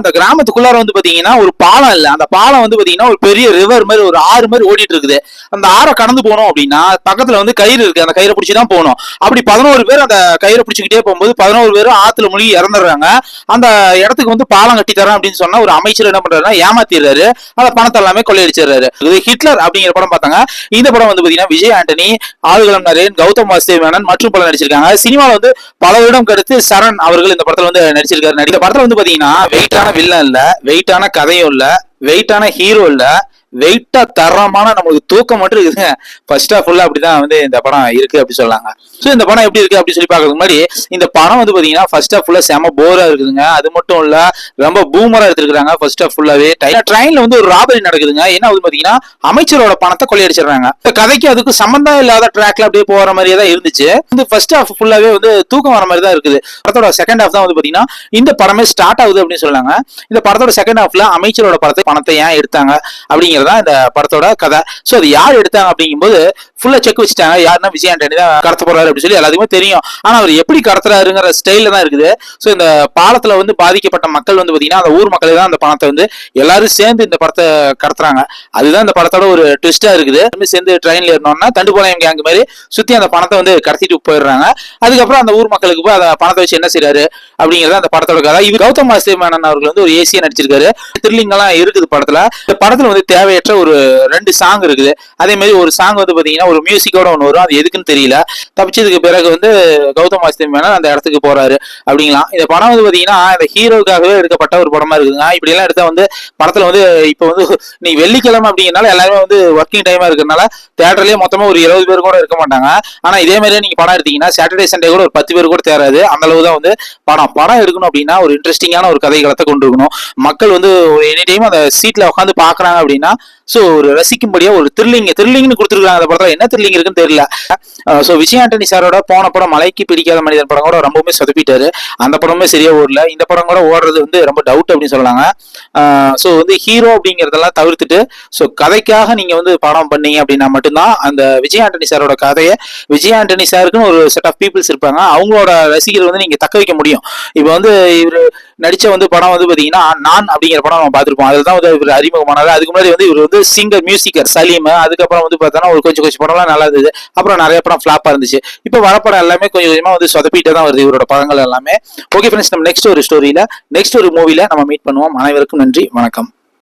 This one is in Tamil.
அந்த கிராமத்துக்குள்ளார வந்து பாத்தீங்கன்னா ஒரு பாலம் இல்ல. அந்த பாலம் வந்து பாத்தீங்கன்னா ஒரு பெரிய ரிவர் மாதிரி ஒரு ஆறு மாதிரி ஓடிட்டு இருக்குது அந்த ஆறை கடந்து போனோம் அப்படின்னா பக்கத்துல வந்து கயிறு இருக்கு. அந்த கயிறை பிடிச்சி தான் போகணும். அப்படி பதினோரு பேர் அந்த கயிறை பிடிச்சிக்கிட்டே போகும்போது பதினோரு பேரும் ஆத்துல மூழ்கி இறந்துடுறாங்க. அந்த இடத்துக்கு வந்து பாலம் கட்டி தரேன் அப்படின்னு சொன்னா ஒரு அமைச்சர் என்ன பண்றாருன்னா ஏமாத்திடுறாரு. அந்த பணத்தை எல்லாமே கொள்ளையடிச்சிடுறாரு. இது ஹிட்லர் அப்படிங்கிற படம் பார்த்தாங்க. இந்த படம் வந்து பாத்தீங்கன்னா விஜய் ஆண்டனி ஆளுகளம் நரேன் கௌதம் வாசுதேவ் மேனன் மற்றும் பல நடிச்சிருக்காங்க. சினிமாவில் வந்து பல வருடம் கடுத்து சரண் அவர்கள் இந்த படத்துல வந்து நடிச்சிருக்காரு. நடித்த படத்துல வந்து பாத்தீங்கன்னா வெயிட்டான வில்லன் இல்ல வெயிட்டான கதையும் இல்ல வெயிட்டான ஹீரோ இல்ல வெயிட்டா தரமான நம்மளுக்கு தூக்கம் மட்டும் இருக்குதுங்க ஃபர்ஸ்ட் ஆஃப் ஃபுல்லா அப்படிதான் வந்து இந்த படம் இருக்கு அப்படி சொல்லாங்க ஸோ இந்த படம் எப்படி இருக்கு அப்படின்னு சொல்லி பாக்கிறதுக்கு முன்னாடி இந்த படம் வந்து பாத்தீங்கன்னா ஃபர்ஸ்ட் ஆஃப் ஃபுல்லா செம போரா இருக்குதுங்க. அது மட்டும் இல்ல ரொம்ப பூமரா எடுத்துருக்காங்க ஃபர்ஸ்ட் ஆஃப் ஃபுல்லாவே ட்ரெயின்ல வந்து ஒரு ராபரி நடக்குதுங்க. என்ன வந்து பாத்தீங்கன்னா அமைச்சரோட பணத்தை கொள்ளையடிச்சிடுறாங்க. இந்த கதைக்கு அதுக்கு சம்பந்தம் இல்லாத ட்ராக்ல அப்படியே போற மாதிரியே தான் இருந்துச்சு. இந்த ஃபர்ஸ்ட் ஆஃப் ஃபுல்லாவே வந்து தூக்கம் வர மாதிரி தான் இருக்குது. படத்தோட செகண்ட் ஆஃப் தான் வந்து பாத்தீங்கன்னா இந்த படமே ஸ்டார்ட் ஆகுது அப்படின்னு சொல்லாங்க இந்த படத்தோட செகண்ட் ஹாஃப்ல அமைச்சரோட படத்தை பணத்தை ஏன் எடுத்தாங்க அப்படிங்கிறத இந்த படத்தோட கதை. சோ அது யார் எடுத்தாங்க அப்படிங்கும்போது ஃபுல்லா செக் வச்சுட்டாங்க. யாருன்னா விஜய் ஆண்டனி தான் கடத்த போறாரு அப்படின்னு சொல்லி எல்லாத்துக்குமே தெரியும். ஆனா அவர் எப்படி கடத்துறாருங்கிற ஸ்டைல தான் இருக்குது. ஸோ இந்த பாலத்துல வந்து பாதிக்கப்பட்ட மக்கள் வந்து பாத்தீங்கன்னா அந்த ஊர் மக்களே தான் அந்த பணத்தை வந்து எல்லாரும் சேர்ந்து இந்த படத்தை கடத்துறாங்க. அதுதான் இந்த படத்தோட ஒரு ட்விஸ்டா இருக்குது. எல்லாருமே சேர்ந்து ட்ரெயின்ல ஏறணும்னா தண்டுபாளையம் கேங் மாதிரி சுத்தி அந்த பணத்தை வந்து கடத்திட்டு போயிடுறாங்க. அதுக்கப்புறம் அந்த ஊர் மக்களுக்கு போய் அந்த பணத்தை வச்சு என்ன செய்யறாரு அப்படிங்கிறது அந்த படத்தோட கதை. இது கௌதம் வாசுதேவ் மேனன் அவர்கள் வந்து ஒரு ஏசியா நடிச்சிருக்காரு. த்ரில்லிங்கெல்லாம் இருக்குது படத்துல. இந்த படத்துல வந்து தேவையற்ற ஒரு ரெண்டு சாங் இருக்குது. அதே மாதிரி ஒரு சாங் வந்து பாத்தீங்கன்னா ஒரு மியூசிக்கோட ஒன்று வரும். அது எதுக்குன்னு தெரியல. தப்பிச்சதுக்கு பிறகு வந்து கௌதம் வாசுதேவ் மேனன் அந்த இடத்துக்கு போறாரு அப்படிங்களா இந்த படம் வந்து பாத்தீங்கன்னா இந்த ஹீரோக்காகவே எடுக்கப்பட்ட ஒரு படமா இருக்குதுங்க. இப்படி எல்லாம் எடுத்தா வந்து படத்துல வந்து இப்போ வந்து நீ வெள்ளிக்கிழமை அப்படிங்கறனால எல்லாருமே வந்து ஒர்க்கிங் டைமா இருக்கிறனால தேட்டர்லயே மொத்தமா ஒரு இருபது பேர் கூட இருக்க மாட்டாங்க. ஆனா இதே மாதிரியே நீங்க படம் எடுத்தீங்கன்னா சாட்டர்டே சண்டே கூட ஒரு பத்து பேர் கூட தேராது. அந்த அளவு தான் வந்து படம். படம் எடுக்கணும் அப்படின்னா ஒரு இன்ட்ரெஸ்டிங்கான ஒரு கதைகளத்தை கொண்டு இருக்கணும் மக்கள் வந்து எனி டைம் அந்த சீட்ல உட்காந்து பாக்குறாங்க அப்படின்னா ஸோ ஒரு ரசிக்கும்படியா ஒரு த்ரில்லிங் த்ரில்லிங்னு கொடுத்துருக்காங்க அந்த படத்துல என்ன த்ரில்லிங் இருக்குன்னு தெரியல. ஸோ விஜய் ஆண்டனி சாரோட போன படம் மலைக்கு பிடிக்காத மனிதன் படம் கூட ரொம்பவுமே சொதப்பிட்டாரு. அந்த படமே சரியா ஓடல. இந்த படம் கூட ஓடுறது வந்து ரொம்ப டவுட் அப்படின்னு சொல்லலாங்க ஸோ வந்து ஹீரோ அப்படிங்கிறதெல்லாம் தவிர்த்துட்டு ஸோ கதைக்காக நீங்க வந்து படம் பண்ணீங்க அப்படின்னா மட்டும்தான் அந்த விஜய் ஆண்டனி சாரோட கதையை விஜய் ஆண்டனி சாருக்குன்னு ஒரு செட் ஆஃப் பீப்புள்ஸ் இருப்பாங்க. அவங்களோட ரசிகர் வந்து நீங்க தக்க வைக்க முடியும். இப்போ வந்து இவர் நடிச்ச வந்து படம் வந்து பாத்தீங்கன்னா நான் அப்படிங்கிற படம் நம்ம பார்த்துருப்போம். அதுல தான் வந்து இவர் அறிமுகமானாரு. அதுக்கு முன்னாடி வந்து இவர் வந்து சிங்கர் மியூசிக்கர் சலீம். அதுக்கப்புறம் வந்து பார்த்தோன்னா ஒரு கொஞ்சம் கொஞ்சம் படம்லாம் நல்லா இருந்தது. அப்புறம் நிறைய படம் ஃப்ளாப்பாக இருந்துச்சு. இப்போ வர படம் எல்லாமே கொஞ்சம் கொஞ்சமாக வந்து சொதப்பிட்டே தான் வருது இவரோட படங்கள் எல்லாமே. ஓகே ஃப்ரெண்ட்ஸ் நம்ம நெக்ஸ்ட் ஒரு ஸ்டோரியில நெக்ஸ்ட் ஒரு மூவில நம்ம மீட் பண்ணுவோம். அனைவருக்கும் நன்றி. வணக்கம்.